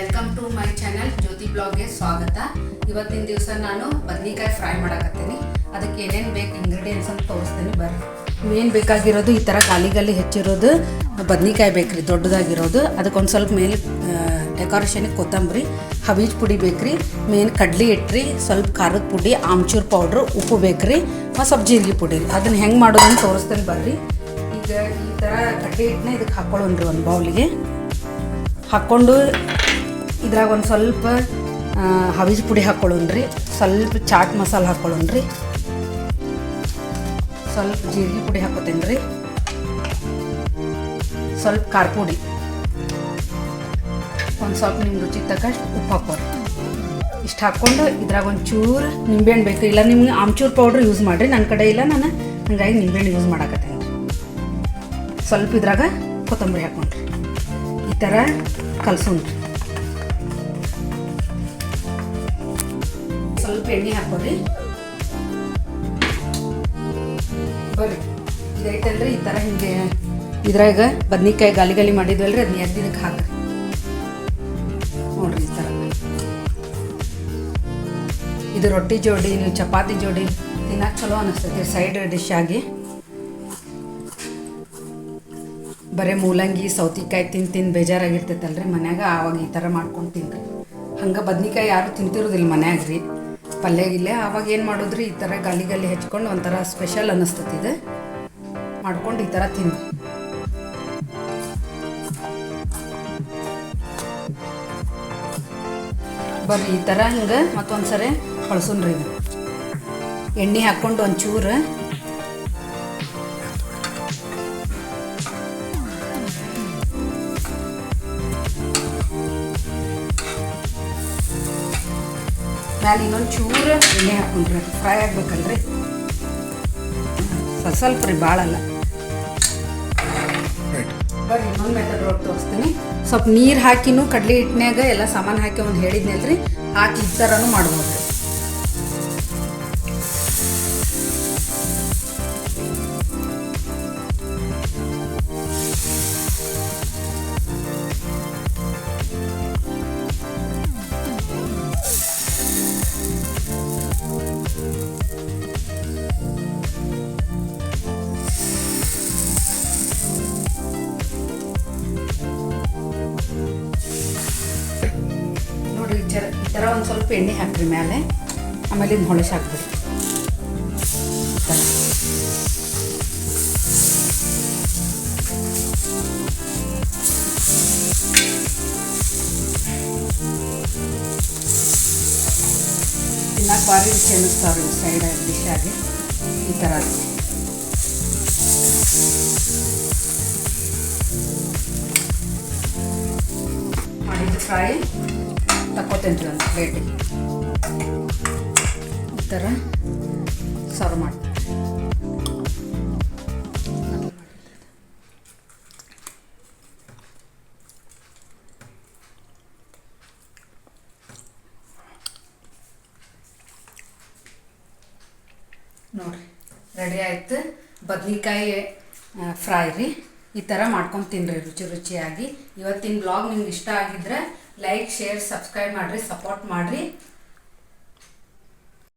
Welcome to my channel Jyothi ಬ್ಲಾಗ್ಗೆ ಸ್ವಾಗತ. ಇವತ್ತಿನ ದಿವಸ ನಾನು ಬದ್ನಿಕಾಯಿ ಫ್ರೈ ಮಾಡಕತ್ತೀನಿ. ಅದಕ್ಕೆ ಏನೇನು ಬೇಕು ಇಂಗ್ರೀಡಿಯೆಂಟ್ಸ್ ಅಂತ ತೋರಿಸ್ತೀನಿ, ಬರ್ರಿ. ಮೇನ್ ಬೇಕಾಗಿರೋದು ಈ ಥರ ಗಾಲಿ ಗಾಲಿ ಹೆಚ್ಚಿರೋದು ಬದ್ನಿಕಾಯಿ ಬೇಕ್ರಿ, ದೊಡ್ಡದಾಗಿರೋದು. ಅದಕ್ಕೊಂದು ಸ್ವಲ್ಪ ಮೇಲೆ ಡೆಕೋರೇಷನಿಗೆ ಕೊತ್ತಂಬರಿ ಹಬೀಜ್ ಪುಡಿ ಬೇಕ್ರಿ ಮೇನ್ ಕಡ್ಲಿ ಇಟ್ರಿ, ಸ್ವಲ್ಪ ಖಾರದ ಪುಡಿ, ಆಮ್ಚೂರ್ ಪೌಡ್ರ್ ಉಪ್ಪು ಬೇಕ್ರಿ ಮತ್ತು ಸ್ವಲ್ಪ ಜೀರಿಗೆ ಪುಡಿ ಅದನ್ನು ಹೆಂಗೆ ಮಾಡೋದು ಅಂತ ತೋರಿಸ್ತೀನಿ, ಬರ್ರಿ. ಈಗ ಈ ಥರ ಕಡ್ಲಿ ಹಿಟ್ಟನ್ನ ಇದಕ್ಕೆ ಹಾಕ್ಕೊಳ್ಳೋಣ್ರಿ ಒಂದು ಬೌಲಿಗೆ ಹಾಕ್ಕೊಂಡು ಇದ್ರಾಗ ಒಂದು ಸ್ವಲ್ಪ ಹವಿಜ್ ಪುಡಿ ಹಾಕ್ಕೊಳ್ಳೋಣ್ರಿ ಸ್ವಲ್ಪ ಚಾಟ್ ಮಸಾಲ ಹಾಕ್ಕೊಳ್ಳೋಣ್ರಿ ಸ್ವಲ್ಪ ಜೀರಿಗೆ ಪುಡಿ ಹಾಕೋತೇನೆ ರೀ. ಸ್ವಲ್ಪ ಖಾರ ಪುಡಿ. ಒಂದು ಸ್ವಲ್ಪ ನಿಮ್ಮ ರುಚಿ ತಕ್ಕ ಉಪ್ಪು ಹಾಕೋರಿ ಇಷ್ಟು ಹಾಕ್ಕೊಂಡು ಇದ್ರಾಗ ಒಂದು ಚೂರು ನಿಂಬೆಹಣ್ಣು ಬೇಕು ಇಲ್ಲ ನಿಮ್ಗೆ ಆಮ್ಚೂರು ಪೌಡ್ರ್ ಯೂಸ್ ಮಾಡಿರಿ. ನನ್ನ ಕಡೆ ಇಲ್ಲ, ನಾನು ಹಂಗಾಗಿ ನಿಂಬೆಹಣ್ಣು ಯೂಸ್ ಮಾಡಕತ್ತೇನೆ ಸ್ವಲ್ಪ ಇದ್ರಾಗ ಕೊತ್ತಂಬರಿ ಹಾಕೊಂಡ್ರಿ ಈ ಥರ ಕಲ್ಸೋಣ್ರಿ ಸ್ವಲ್ಪ ಎಣ್ಣೆ ಹಾಕೊಳ್ಳಿ ಬರ್ರಿ ಇದೈತಲ್ರಿ ಈ ಥರ ಹಿಂಗೆ ಇದ್ರಾಗ ಬದ್ನಿಕಾಯಿ ಗಾಲಿ ಗಾಲಿ ಮಾಡಿದ್ವಲ್ರಿ ಅದನ್ನ ಎತ್ತಿದಕ್ಕೆ ಹಾಕಿ ಹಾಕ್ರಿ. ನೋಡ್ರಿ ಈ ಥರ ಇದು ರೊಟ್ಟಿ ಜೋಡಿ ನೀವು ಚಪಾತಿ ಜೋಡಿ ತಿನ್ನಕ್ಕೆ ಚಲೋ ಅನಿಸ್ತೈತಿ ಸೈಡ್ ಡಿಶ್ ಆಗಿ. ಬರೀ ಮೂಲಂಗಿ, ಸೌತಿಕಾಯಿ ತಿಂದು ತಿಂದು ಬೇಜಾರಾಗಿರ್ತೈತಲ್ರಿ ಮನ್ಯಾಗ, ಆವಾಗ ಈ ಥರ ಮಾಡ್ಕೊಂಡು ತಿನ್ರಿ. ಹಂಗೆ ಬದ್ನಿಕಾಯಿ ಯಾರು ತಿಂತಿರೋದಿಲ್ಲ ಮನ್ಯಾಗ ರೀ ಪಲ್ಯ ಗಿಲ್ಲೆ ಆವಾಗ ಏನು ಮಾಡಿದ್ರಿ? ಈ ಥರ ಗಾಲಿ ಗಾಲಿ ಹೆಚ್ಕೊಂಡು ಒಂಥರ ಸ್ಪೆಷಲ್ ಅನ್ನಿಸ್ತತಿದೆ ಮಾಡ್ಕೊಂಡು ಈ ಥರ ತಿನ್ನು. ಬರ್ರಿ, ಈ ಥರ ಹಿಂಗೆ ಮತ್ತೊಂದು ಸರಿ ಇದು ಎಣ್ಣೆ ಹಾಕ್ಕೊಂಡು ಒಂಚೂರು ಮ್ಯಾಲೆ ಇನ್ನೊಂದು ಚೂರು ಎಣ್ಣೆ ಹಾಕೊಂಡ್ರಿ ಫ್ರೈ ಆಗ್ಬೇಕಲ್ರಿ? ಸ್ವಲ್ಪ ರೀ ಭಾಳಲ್ಲ ಬರ್ರಿ, ಇನ್ನೊಂದು ಮೆಥಡ್ ಒಳಗೆ ತೋರಿಸ್ತೀನಿ. ಸ್ವಲ್ಪ ನೀರು ಹಾಕಿನೂ ಕಡ್ಲೆ ಹಿಟ್ಟಿನಾಗ ಎಲ್ಲ ಸಾಮಾನು ಹಾಕಿ ಒಂದು ಹೇಳಿದ್ನಲ್ರಿ, ಹಾಕಿ ಈ ಥರನೂ ಮಾಡ್ಬೋದು. ಥರ ಈ ಥರ ಒಂದು ಸ್ವಲ್ಪ ಎಣ್ಣೆ ಹಾಕ್ರಿ ಮೇಲೆ ಆಮೇಲೆ ಇದನ್ನ ಹೊಳಸಿ ಹಾಕ್ಬಿಡಿ ಈ ಥರ ತಿನ್ನಕ್ಕೆ ಭಾರಿ ರುಚಿ ಅನ್ನಿಸ್ತಾವ್ರಿ ಸೈಡ್ ಡಿಶ್ ಆಗಿ. ಈ ಥರ ಮಾಡಿದ್ದು ಫ್ರೈ ತಕ್ಕೋತೇನೆ ಒಂದು ಪ್ಲೇಟಿಗೆ ಈ ಥರ ಸರ್ವ್ ಮಾಡ್ತೀನಿ ನೋಡ್ರಿ ರೆಡಿ ಆಯ್ತು. ಬದ್ನಿಕಾಯಿ ಫ್ರೈ ರೀ. ಈ ಥರ ಮಾಡ್ಕೊಂಡು ತಿನ್ನಿರಿ ರುಚಿ ರುಚಿಯಾಗಿ. ಇವತ್ತಿನ ಬ್ಲಾಗ್ ನಿಮ್ಗೆ ಇಷ್ಟ ಆಗಿದ್ರೆ ಲೈಕ್ ಶೇರ್ ಸಬ್ಸ್ಕ್ರೈಬ್ ಮಾಡಿರಿ ಸಪೋರ್ಟ್ ಮಾಡಿರಿ.